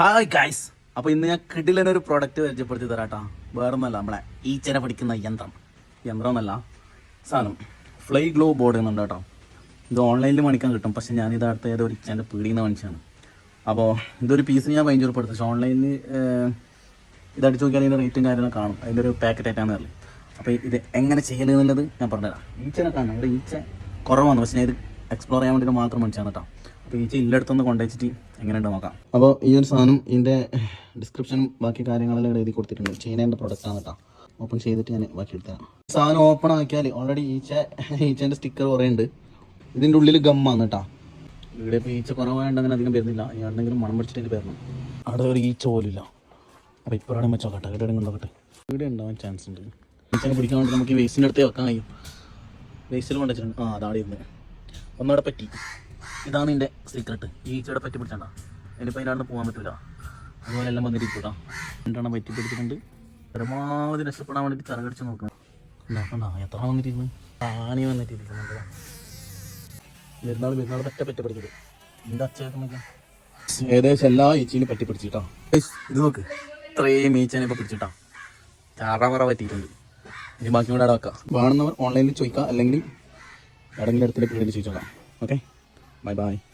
Hi guys അപ്പോൾ ഇന്ന് ഞാൻ കിടിലനൊരു പ്രൊഡക്റ്റ് പരിചയപ്പെടുത്തി തരാട്ടാ. വേറൊന്നല്ല നമ്മളെ ഈച്ചനെ പിടിക്കുന്ന യന്ത്രം. യന്ത്രം എന്നല്ല സാധനം. ഫ്ലൈ ഗ്ലോ ബോർഡ് എന്നുണ്ട് കേട്ടോ. ഇത് ഓൺലൈനിൽ മണിക്കാൻ കിട്ടും. പക്ഷേ ഞാൻ ഇത് അടുത്ത ഏതോ ഒരു ഇച്ചേന്റെ പീടിയിൽ നിന്ന് മേടിച്ചാണ് അപ്പോൾ ഇതൊരു പീസ് ഞാൻ ഭയങ്കര ഉൾപ്പെടുത്തും. പക്ഷെ ഓൺലൈനിൽ ഇത് അടിച്ചു നോക്കിയാൽ അതിന്റെ റേറ്റും കാര്യങ്ങളും കാണും. അതിന്റെ ഒരു പാക്കറ്റ് ആയിട്ടാണ് അറിയില്ല അപ്പോൾ ഇത് എങ്ങനെ ചെയ്യൽ എന്നുള്ളത് ഞാൻ പറഞ്ഞുതരാം. ഈച്ചനെ കാണാം. ഇവിടെ ഈച്ച കുറവാണ്. പക്ഷേ ഇത് എക്സ്പ്ലോർ ചെയ്യാൻ വേണ്ടിയിട്ട് മാത്രം മനുഷ്യനാണ് കേട്ടോ. അപ്പോൾ ഈച്ച ഇല്ലടുത്തൊന്ന് കൊണ്ടുവച്ചിട്ട് എങ്ങനെയുണ്ട് നോക്കാം. അപ്പോൾ ഈ ഒരു സാധനം ഇതിന്റെ ഡിസ്ക്രിപ്ഷനും ബാക്കി കാര്യങ്ങളെല്ലാം എഴുതി കൊടുത്തിട്ടുണ്ട്. ചൈനേന്റെ ആണ് കേട്ടോ ഓപ്പൺ ചെയ്തിട്ട് ഞാൻ ബാക്കി എടുത്തരാം. സാധനം ഓപ്പൺ ആക്കിയാൽ ഓൾറെഡി ഈച്ച ഈച്ചേന്റെ സ്റ്റിക്കർ കുറേ ഉണ്ട്. ഇതിന്റെ ഉള്ളിൽ ഗമ്മാണ് കേട്ടോ ഇവിടെ ഇപ്പോൾ ഈച്ച കുറവായതുകൊണ്ട് അങ്ങനെ അധികം വരുന്നില്ല. ഈ മണം പിടിച്ചിട്ട് വരണം. അവിടെ ഒരു ഈച്ച പോലില്ല അപ്പോൾ ഇപ്പോഴാണ് ഇവിടെ വെച്ചോ കേട്ടോ ഇവിടെ കൊണ്ടോട്ടെ ഇവിടെ ഉണ്ടാവാൻ ചാൻസ് ഉണ്ട്. ഈച്ചനെ പിടിക്കാൻ വേണ്ടി നമുക്ക് വേസ്റ്റിന്റെ അടുത്ത് വെക്കാൻ കഴിയും. വേസ്റ്റിൽ കൊണ്ടുവച്ചിട്ടുണ്ട്. ആ അതാണ് ഇരുന്ന്. ഒന്നവിടെ പറ്റി. ഇതാണ് എന്റെ സീക്രട്ട് ഈ ഈച്ചയുടെ പറ്റി പിടിച്ചണ്ട. ഇനിയിപ്പോൾ അതിനകത്ത് പോകാൻ പറ്റില്ല അതുപോലെ എല്ലാം വന്നിരിക്കൂടാ രണ്ടെണ്ണം പറ്റി പിടിച്ചിട്ടുണ്ട്. പരമാവധി രക്ഷപ്പെടാൻ വേണ്ടിയിട്ട് ചിറകടിച്ച് നോക്കണം. എത്ര വന്നിട്ടിരുന്നു ആണി വന്നിട്ടിരിക്കുന്നുണ്ട് പെരുന്നാൾ പെരുന്നാൾ പറ്റ പറ്റ പിടിച്ചത് ഇതിന്റെ അച്ഛനൊക്കെ ഏകദേശം എല്ലാ ഈച്ചയും പറ്റി പിടിച്ചിട്ടാ. ഇത് നോക്ക്. ഇത്രയും ഈച്ചനെ ഇപ്പോൾ പിടിച്ചിട്ടാ. ചാറാമറ പറ്റിയിട്ടുണ്ട്. ഇനി ബാക്കി കൂടെ അവിടെ വെക്കാം. വേണമെന്നവർ ഓൺലൈനിൽ ചോദിക്കാം. അല്ലെങ്കിൽ എവിടെങ്കിലും പിന്നീട് ചോദിച്ചോക്കാം ഓക്കെ 拜拜。